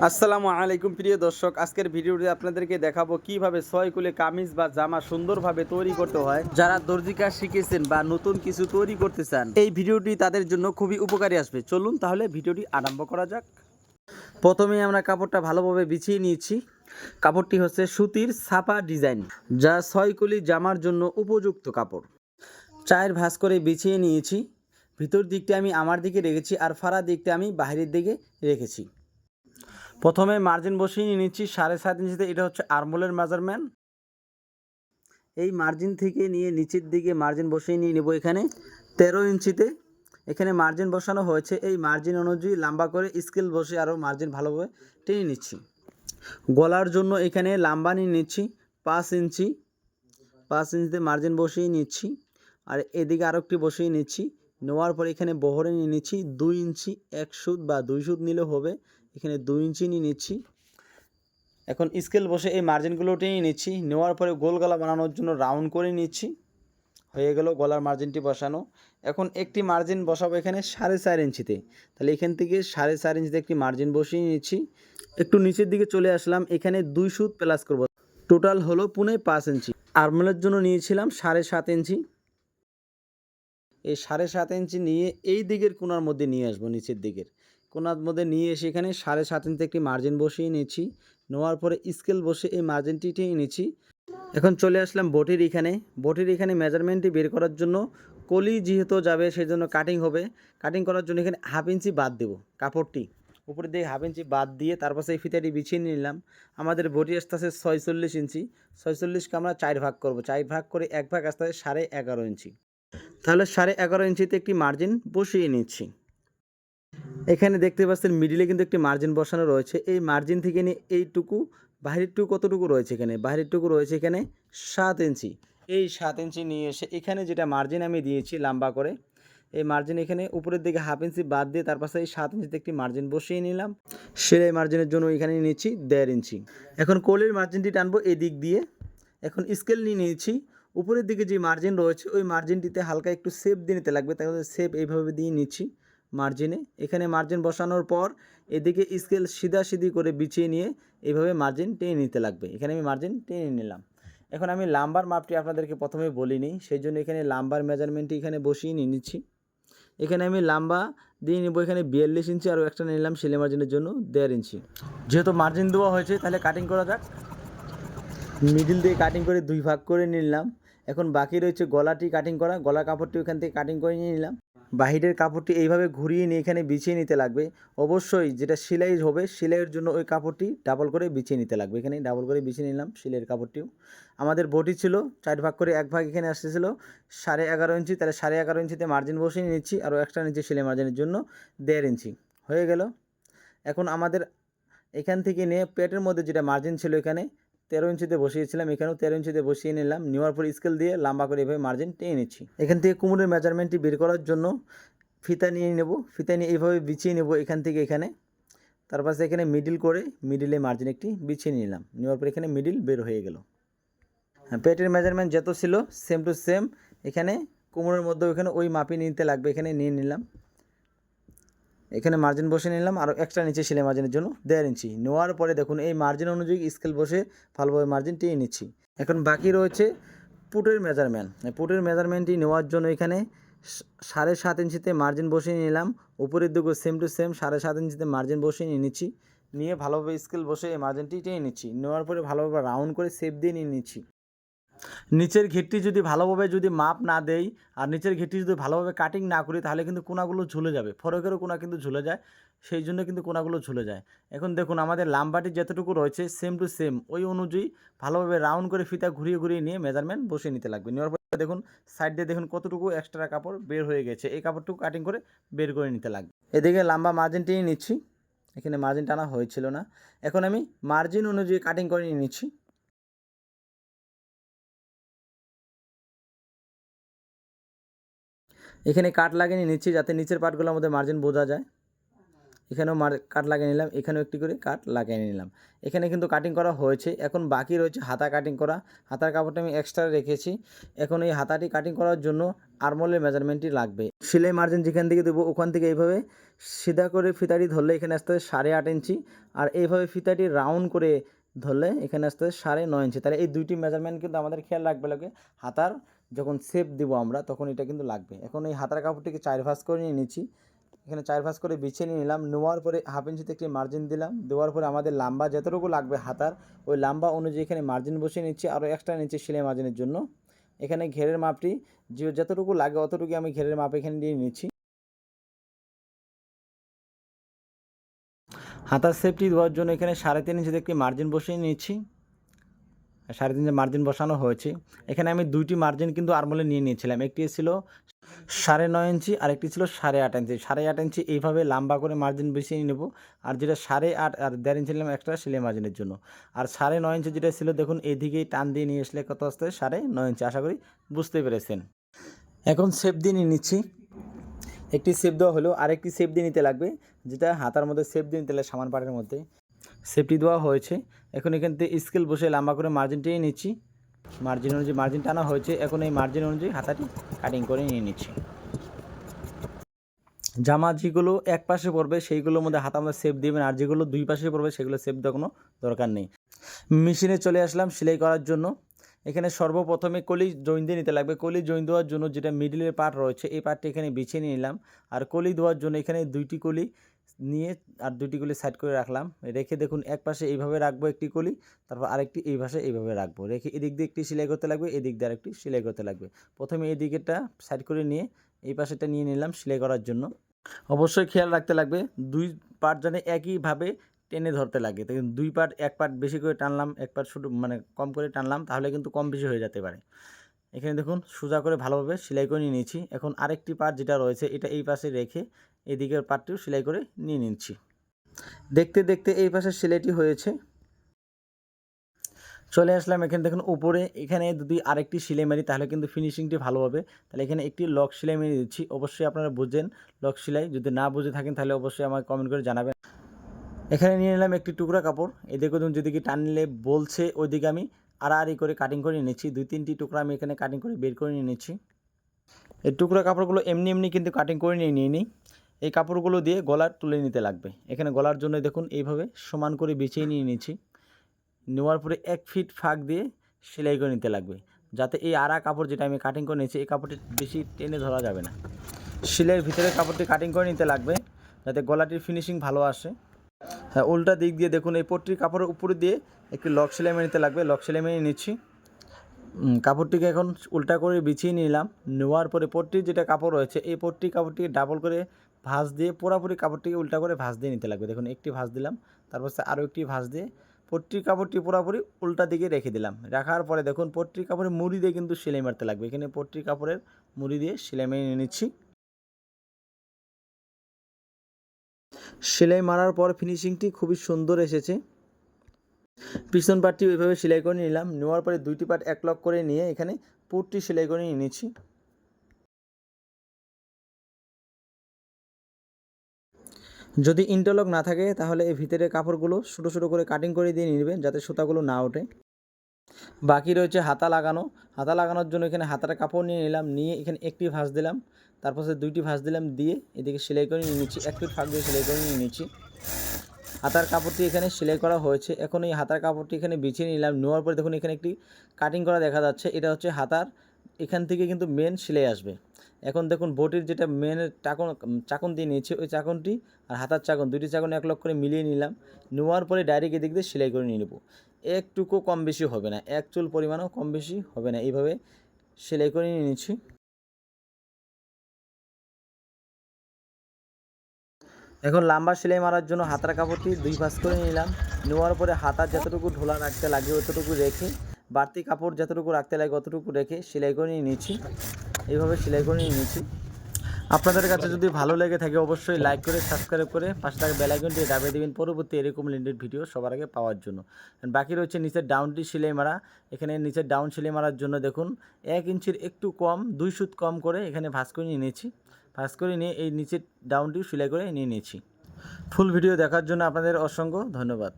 আসসালামু আলাইকুম প্রিয় দর্শক, আজকের ভিডিওতে আপনাদেরকে দেখাবো কীভাবে ছয় কুলে কামিজ বা জামা সুন্দরভাবে তৈরি করতে হয়। যারা দর্জি কাজ শিখেছেন বা নতুন কিছু তৈরি করতে চান, এই ভিডিওটি তাদের জন্য খুবই উপকারী আসবে। চলুন তাহলে ভিডিওটি আরম্ভ করা যাক। প্রথমে আমরা কাপড়টা ভালোভাবে বিছিয়ে নিয়েছি। কাপড়টি হচ্ছে সুতির ছাপা ডিজাইন, যা ছয় কুলি জামার জন্য উপযুক্ত কাপড়। চায়ের ভাঁজ করে বিছিয়ে নিয়েছি। ভিতর দিকটা আমি আমার দিকে রেখেছি আর ফাড়া দিকটা আমি বাইরের দিকে রেখেছি। প্রথমে মার্জিন বসিয়ে নিয়ে নিচ্ছি, সাড়ে সাত ইঞ্চিতে। এটা হচ্ছে আরমোলের মেজারমেন্ট এই মার্জিন থেকে নিয়ে নিচের দিকে মার্জিন বসিয়ে নিয়ে নেব এখানে। তেরো ইঞ্চিতে। এখানে মার্জিন বসানো হয়েছে। এই মার্জিন অনুযায়ী লম্বা করে স্কেল বসে আরও মার্জিন ভালোভাবে টেনে নিচ্ছি। গলার জন্য এখানে লম্বা নিয়ে নিচ্ছি, পাঁচ ইঞ্চি। পাঁচ ইঞ্চিতে মার্জিন বসিয়ে নিচ্ছি। আর এদিকে আরও একটি বসিয়ে নিচ্ছি। নেওয়ার পর এখানে বহরে নিয়ে নিচ্ছি। দুই ইঞ্চি, এক সুত বা দুই সুত নিলে হবে। এখানে দুই ইঞ্চি নিয়ে নিচ্ছি। এখন স্কেল বসে এই মার্জিনগুলো টেনে নিচ্ছি। নেওয়ার পরে গোল গলা বানানোর জন্য রাউন্ড করে নিচ্ছি। হয়ে গেল গলার মার্জিনটি বসানো। এখন একটি মার্জিন বসাবো এখানে সাড়ে চার ইঞ্চিতে। তাহলে এখান থেকে সাড়ে চার ইঞ্চিতে একটি মার্জিন বসিয়ে নিচ্ছি। একটু নিচের দিকে চলে আসলাম। এখানে দুই সুত প্লাস করব। টোটাল হলো পুনে পাঁচ ইঞ্চি। আরমোলের জন্য নিয়েছিলাম সাড়ে সাত ইঞ্চি। এই সাড়ে সাত ইঞ্চি নিয়ে এই দিকের কোনার মধ্যে নিয়ে আসব নিচের দিকের। কোনার মধ্যে নিয়ে এসে এখানে সাড়ে সাত ইঞ্চি একটি মার্জিন বসিয়ে নিয়েছি নেওয়ার পরে স্কেল বসে এই মার্জিনটি টেনে নিচ্ছি এখন চলে আসলাম বটির এখানে। বটির এখানে মেজারমেন্টটি বের করার জন্য কলি যেহেতু যাবে সেই জন্য কাটিং হবে। কাটিং করার জন্য এখানে হাফ ইঞ্চি বাদ দেবো কাপড়টি। উপরে দিয়ে হাফ ইঞ্চি বাদ দিয়ে তারপর সেই ফিতাটি বিছিয়ে নিলাম। আমাদের বটি আসতে আছে ছয়চল্লিশ ইঞ্চি। ছয়চল্লিশকে আমরা চার ভাগ করব। চার ভাগ করে এক ভাগ আসতে সাড়ে এগারো ইঞ্চি। তাহলে সাড়ে এগারো ইঞ্চিতে একটি মার্জিন বসিয়ে নিচ্ছি এখানে দেখতে পাচ্ছেন মিডিলে কিন্তু একটি মার্জিন বসানো রয়েছে। এই মার্জিন থেকে নিয়ে এইটুকু বাহিরের টুকু কতটুকু রয়েছে এখানে? বাহিরের টুকু রয়েছে এখানে সাত ইঞ্চি। এই সাত ইঞ্চি নিয়ে এসে এখানে যেটা মার্জিন আমি দিয়েছি লম্বা করে, এই মার্জিন এখানে উপরের দিকে হাফ ইঞ্চি বাদ দিয়ে তার পাশে এই সাত ইঞ্চিতে একটি মার্জিন বসিয়ে নিলাম। সেলাই মার্জিনের জন্য এখানে নিচ্ছি দেড় ইঞ্চি। এখন কোলের মার্জিনটি টানবো এই দিক দিয়ে। এখন স্কেল নিয়ে নিয়েছি। উপরের দিকে যে মার্জিন রয়েছে, ওই মার্জিনটিতে হালকা একটু সেপ দিয়ে নিতে লাগবে, তাহলে সেপ এইভাবে দিয়ে নিচ্ছি। মার্জিনে। এখানে মার্জিন বসানোর পর এদিকে স্কেল সিধা সিধি করে বিছিয়ে নিয়ে এইভাবে মার্জিন টেনে নিতে লাগবে। এখানে আমি মার্জিন টেনে নিলাম। এখন আমি লাম্বার মাপটি আপনাদেরকে প্রথমে বলিনি সেই জন্য এখানে লাম্বার মেজারমেন্টটি এখানে বসিয়ে নিয়ে নিচ্ছি। এখানে আমি লাম্বা দিয়ে নিব, এখানে বিয়াল্লিশ ইঞ্চি আর একটা নিলাম সেলাই মার্জিনের জন্য দেড় ইঞ্চি। যেহেতু মার্জিন দেওয়া হয়েছে, তাহলে কাটিং করা যাক। মিডিল দিয়ে কাটিং করে দুই ভাগ করে নিলাম। এখন বাকি রয়েছে গলাটি কাটিং করা, গলা কাপড়টি ওখান থেকে কাটিং করে নিয়ে নিলাম। বাহিরের কাপড়টি এইভাবে ঘুরিয়ে নিয়ে এখানে বিছিয়ে নিতে লাগবে। অবশ্যই যেটা সেলাই হবে, সেলাইয়ের জন্য ওই কাপড়টি ডাবল করে বিছিয়ে নিতে লাগবে। এখানে ডাবল করে বিছিয়ে নিলাম সেলাইয়ের কাপড়টিও। আমাদের বটি ছিল, চার ভাগ করে এক ভাগ এখানে আসতেছিল। সাড়ে এগারো ইঞ্চি, তাহলে সাড়ে এগারো ইঞ্চিতে মার্জিন বসিয়ে নিচ্ছি, আরও এক্সট্রা নিচে সেলাই মার্জিনের জন্য দেড় ইঞ্চি। হয়ে গেল। এখন আমাদের এখান থেকে নিয়ে পেটের মধ্যে যেটা মার্জিন ছিল এখানে তেরো ইঞ্চিতে বসিয়েছিলাম, এখানেও তেরো ইঞ্চিতে বসিয়ে নিলাম। নেওয়ার পর স্কেল দিয়ে লম্বা করে এভাবে মার্জিন টেনে নিচ্ছি। এখান থেকে কুমড়ের মেজারমেন্টটি বের করার জন্য ফিতা নিয়ে নেব। ফিতা নিয়ে এইভাবে বিছিয়ে নেব এখান থেকে এখানে। তারপর এখানে মিডিল করে মিডিলে মার্জিন একটি বিছিয়ে নিলাম। নেওয়ার পর এখানে মিডিল বের হয়ে গেল। হ্যাঁ পেটের মেজারমেন্ট যত ছিল সেম টু সেম এখানে কোমরের মধ্যে এখানে ওই মাপি নিতে লাগবে, এখানে নিয়ে নিলাম। এখানে মার্জিন বসে নিলাম, আর এক্সট্রা নিচে সেলাই মার্জিনের জন্য দেড় ইঞ্চি। নেওয়ার পরে দেখুন, এই মার্জিন অনুযায়ী স্কেল বসে ভালোভাবে মার্জিন টেনে নিচ্ছি। এখন বাকি রয়েছে পুটের মেজারমেন্ট পুটের মেজারমেন্টটি নেওয়ার জন্য এখানে সাড়ে সাত ইঞ্চিতে মার্জিন বসিয়ে নিলাম। উপরের দিকে সেম টু সেম সাড়ে সাত ইঞ্চিতে মার্জিন বসিয়ে নিয়ে নিচ্ছি। নিয়ে ভালোভাবে স্কেল বসে এই মার্জিনটি টেনে নিচ্ছি। নেওয়ার পরে ভালোভাবে রাউন্ড করে সেপ দিয়ে নিয়ে নিচ্ছি। নিচের ঘেরটি যদি ভালোভাবে যদি মাপ না দেই আর নিচের ঘেরটি যদি ভালোভাবে কাটিং না করি, তাহলে কিন্তু কোনাগুলো ঝুলে যাবে। ফরকেরও কোনা কিন্তু ঝুলে যায়, সেই জন্য কিন্তু কোনাগুলো ঝুলে যায়। এখন দেখুন, আমাদের লাম্বাটি যতটুকু রয়েছে সেম টু সেম ওই অনুযায়ী ভালোভাবে রাউন্ড করে ফিতা ঘুরিয়ে ঘুরিয়ে নিয়ে মেজারমেন্ট বসিয়ে নিতে লাগবে। নেওয়ার পরে দেখুন সাইড দিয়ে দেখুন কতটুকু এক্সট্রা কাপড় বের হয়ে গেছে। এই কাপড়টুকু কাটিং করে বের করে নিতে লাগবে। এদিকে লম্বা মার্জিন টেনে নিচ্ছি। এখানে মার্জিন টানা হয়েছিল না। এখন আমি মার্জিন অনুযায়ী কাটিং করে নিয়ে নিচ্ছি। এখানে কাট লাগিয়ে নিচ্ছি যাতে নিচের পার্টগুলোর মধ্যে মার্জিন বোঝা যায়। এখানেও মার কাট লাগিয়ে নিলাম, এখানেও একটি করে কাট লাগিয়ে নিলাম। এখানে কিন্তু কাটিং করা হয়েছে, এখন বাকি রয়েছে হাতা কাটিং করা। হাতার কাপড়টা আমি এক্সট্রা রেখেছি। এখন এই হাতাটি কাটিং করার জন্য আরমোলের মেজারমেন্টটি লাগবে। সেলাই মার্জিন যেখান থেকে দেবো, ওখান থেকে এইভাবে সিধা করে ফিতাটি ধরলে এখানে আসতে সাড়ে আট ইঞ্চি। আর এইভাবে ফিতাটি রাউন্ড করে ধরলে এখানে আসতে সাড়ে নয় ইঞ্চি। তাহলে এই দুইটি মেজারমেন্ট কিন্তু আমাদের খেয়াল রাখবে লাগবে হাতার যখন শেপ দিব আমরা, তখন এটা কিন্তু লাগবে। এখন এই হাতার কাপড়টিকে চার ভাঁজ করে নিয়ে নিচ্ছি। এখানে চার ভাঁজ করে বিছিয়ে নিয়ে নিলাম। নেওয়ার পরে হাফ ইঞ্চিতে একটি মার্জিন দিলাম। দেওয়ার পরে আমাদের লাম্বা যতটুকু লাগবে হাতার, ওই লাম্বা অনুযায়ী এখানে মার্জিন বসিয়ে নিচ্ছি। আরও এক্সট্রা নিচ্ছি সেলাই মার্জিনের জন্য। এখানে ঘেরের মাপটি যে যতটুকু লাগে অতটুকু আমি ঘেরের মাপ এখানে দিয়ে নিচ্ছি। হাতার সেফটি দেওয়ার জন্য এখানে সাড়ে তিন ইঞ্চিতে একটি মার্জিন বসিয়ে নিচ্ছি। সাড়ে তিন ইঞ্চি মার্জিন বসানো হয়েছে। এখানে আমি দুইটি মার্জিন কিন্তু আরমোলে নিয়ে নিয়েছিলাম। একটি ছিল সাড়ে নয় ইঞ্চি আর একটি ছিল সাড়ে আট ইঞ্চি। সাড়ে আট ইঞ্চি এইভাবে লম্বা করে মার্জিন বসিয়ে নেব। আর যেটা সাড়ে আট আর দেড় ইঞ্চি নিলাম একটা সেলাই মার্জিনের জন্য। আর সাড়ে নয় ইঞ্চি যেটা ছিল, দেখুন, এদিকেই টান দিয়ে নিয়ে আসলে কত আসতে সাড়ে নয় ইঞ্চি। আশা করি বুঝতে পেরেছেন। এখন সেপ দিয়ে নিয়ে নিচ্ছি। একটি সেপ দেওয়া হলো, আরেকটি সেপ দিয়ে নিতে লাগবে, যেটা হাতার মধ্যে সেপ দিয়ে নিতে লাগবে, সামান পাড়ের মধ্যে। সেপটি দেওয়া হয়েছে। এখন এখান থেকে স্কেল বসে লম্বা করে মার্জিন টেনে নিচ্ছি। মার্জিন অনুযায়ী মার্জিন টানা হয়েছে। এখন এই মার্জিন অনুযায়ী হাতাটি কাটিং করে নিয়ে নিচ্ছি। জামা যেগুলো এক পাশে পড়বে, সেইগুলোর মধ্যে হাতা মধ্যে সেপ দিবেন। আর যেগুলো দুই পাশে পড়বে, সেগুলো সেপ দেওয়ার কোনো দরকার নেই। মেশিনে চলে আসলাম সেলাই করার জন্য। এখানে সর্বপ্রথমে কলি জয়েন দিয়ে নিতে লাগবে। কলি জয়েন দেওয়ার জন্য যেটা মিডিলের পার্ট রয়েছে, এই পার্টটি এখানে বিছিয়ে নিলাম। আর কলি দেওয়ার জন্য এখানে দুইটি কলি নিয়ে আর দুটি কলি সাইড করে রাখলাম। রেখে দেখুন এক পাশে এইভাবে রাখব একটি কলি, তারপর আরেকটি এই পাশে এইভাবে রাখব। রেখে এদিক দিয়ে একটি সেলাই করতে লাগবে, এদিক দিয়ে আরেকটি সেলাই করতে লাগবে। প্রথমে এই দিকেরটা সাইড করে নিয়ে এই পাশেটা নিয়ে নিলাম সেলাই করার জন্য। অবশ্যই খেয়াল রাখতে লাগবে, দুই পার্ট যেন একইভাবে টেনে ধরতে লাগে। তো দুই পার্ট এক পার্ট বেশি করে টানলাম, এক পার্ট শুধু মানে কম করে টানলাম, তাহলে কিন্তু কম বেশি হয়ে যেতে পারে। এখানে দেখুন, সোজা করে ভালোভাবে সেলাই করে নিয়ে নিয়েছি। এখন আরেকটি পার্ট যেটা রয়েছে, এটা এই পাশে রেখে এদিকের পার্টটিও সেলাই করে নিয়ে নিচ্ছি। দেখতে দেখতে এই পাশে সেলাইটি হয়েছে। চলে আসলাম এখানে। দেখুন, উপরে এখানে যদি আরেকটি সেলাই মারি, তাহলে কিন্তু ফিনিশিংটি ভালো হবে। তাহলে এখানে একটি লক সেলাই মেরে দিচ্ছি। অবশ্যই আপনারা বুঝেন লক সেলাই। যদি না বুঝে থাকেন, তাহলে অবশ্যই আমাকে কমেন্ট করে জানাবেন। এখানে নিয়ে নিলাম একটি টুকরা কাপড়। এদিকে দেখুন, যেদিকে টানলে বলছে, ওইদিকে আমি আড়াআড়ি করে কাটিং করে নিচ্ছি। দুই তিনটি টুকরা আমি এখানে কাটিং করে বের করে নিয়ে নিচ্ছি। এই টুকরা কাপড়গুলো এমনি এমনি কিন্তু কাটিং করে নিয়ে নিই। এই কাপড়গুলো দিয়ে গলার তুলে নিতে লাগবে। এখানে গলার জন্য দেখুন এইভাবে সমান করে বিছিয়ে নিয়ে নিচ্ছি নেওয়ার পরে এক ফিট ফাঁক দিয়ে সেলাই করে নিতে লাগবে। যাতে এই আড়া কাপড় যেটা আমি কাটিং করে নিয়েছি, এই কাপড়টি বেশি টেনে ধরা যাবে না। সেলাইয়ের ভিতরে কাপড়টি কাটিং করে নিতে লাগবে, যাতে গলাটির ফিনিশিং ভালো আসে। হ্যাঁ উল্টা দিক দিয়ে দেখুন এই পট্টির কাপড়ের উপরে দিয়ে একটি লক সেলাই মেরে নিতে লাগবে। লক সেলাই মেরে নিচ্ছি। কাপড়টিকে এখন উল্টা করে বিছিয়ে নিলাম। নেওয়ার পরে পট্টির যেটা কাপড় রয়েছে, এই পট্টি কাপড়টিকে ডাবল করে ভাঁজ দিয়ে পুরোপুরি কাপড়টিকে উল্টা করে ভাঁজ দিয়ে নিতে লাগবে। দেখুন, একটি ভাঁজ দিলাম, তারপর আরও একটি ভাঁজ দিয়ে পট্টির কাপড়টি পুরোপুরি উল্টা দিকে রেখে দিলাম। রাখার পরে দেখুন, পট্টির কাপড়ের মুড়ি দিয়ে কিন্তু সেলাই মারতে লাগবে। এখানে পট্টির কাপড়ের মুড়ি দিয়ে সেলাই মেরে নিচ্ছি। সেলাই মারার পর ফিনিশিংটি খুবই সুন্দর এসেছে। পিছন পাটটি ওইভাবে সেলাই করে নিলাম। নেওয়ার পরে দুইটি পাট এক লক করে নিয়ে এখানে পুরটি সেলাই করে নিয়ে যদি ইন্টারলক না থাকে, তাহলে এই ভিতরের কাপড়গুলো ছোটো ছোটো করে কাটিং করে দিয়ে নেবেন যাতে সুতাগুলো না ওঠে। বাকি রয়েছে হাতা লাগানো। হাতা লাগানোর জন্য এখানে হাতার কাপড় নিয়ে নিলাম, নিয়ে এখানে একটি ভাঁজ দিলাম। তারপর দুইটি ভাঁজ দিলাম, দিয়ে এদিকে সেলাই করে নিয়ে নিচ্ছি। একটি ফাঁক দিয়ে সেলাই করে নিয়ে নিচ্ছি। হাতার কাপড়টি এখানে সেলাই করা হয়েছে। এখন এই হাতার কাপড়টি এখানে বিছিয়ে নিলাম। নেওয়ার পরে দেখুন এখানে একটি কাটিং করা দেখা যাচ্ছে। এটা হচ্ছে হাতার, এখান থেকে কিন্তু মেন সেলাই আসবে। এখন দেখুন বটির যেটা মেন চাকন চাকন দিয়ে নিয়েছি, ওই চাকনটি আর হাতার চাকন, দুইটি চাকন এক লক্ষ করে মিলিয়ে নিলাম। নেওয়ার পরে ডাইরেক্ট এদিক দিয়ে সেলাই করে নিয়ে নেব। একটুকু কম বেশি হবে না, এক চুল পরিমাণও কম বেশি হবে না। এইভাবে সেলাই করে নিয়ে নিচ্ছি এখন লম্বা সেলাই মারার জন্য হাতার কাপড়টি দুই ভাঁজ করে নিলাম। নেওয়ার পরে হাতার যতটুকু ঢোলা রাখতে লাগে অতটুকু রেখে, বাড়তি কাপড় যতটুকু রাখতে লাগে, অতটুকু রেখে সেলাই করে নিয়ে নিচ্ছি এইভাবে সেলাই করে নিয়ে নিচ্ছি আপনাদের কাছে যদি ভালো লেগে থাকে অবশ্যই লাইক করে সাবস্ক্রাইব করে, পাশে থাকা বেলাইকনটি দাবিয়ে দেবেন পরবর্তী এরকম লিন্ডের ভিডিও সবার আগে পাওয়ার জন্য। বাকি রয়েছে নিচের ডাউনটি সেলাই মারা। এখানে নিচের ডাউন সেলাই মারার জন্য দেখুন, এক ইঞ্চির একটু কম, দুই সুত কম করে এখানে ভাঁজ করে নিয়ে নিয়েছি। ভাঁজ করে নিয়ে এই নিচের ডাউনটিও সেলাই করে নিয়ে নিয়েছি। ফুল ভিডিও দেখার জন্য আপনাদের অসংখ্য ধন্যবাদ।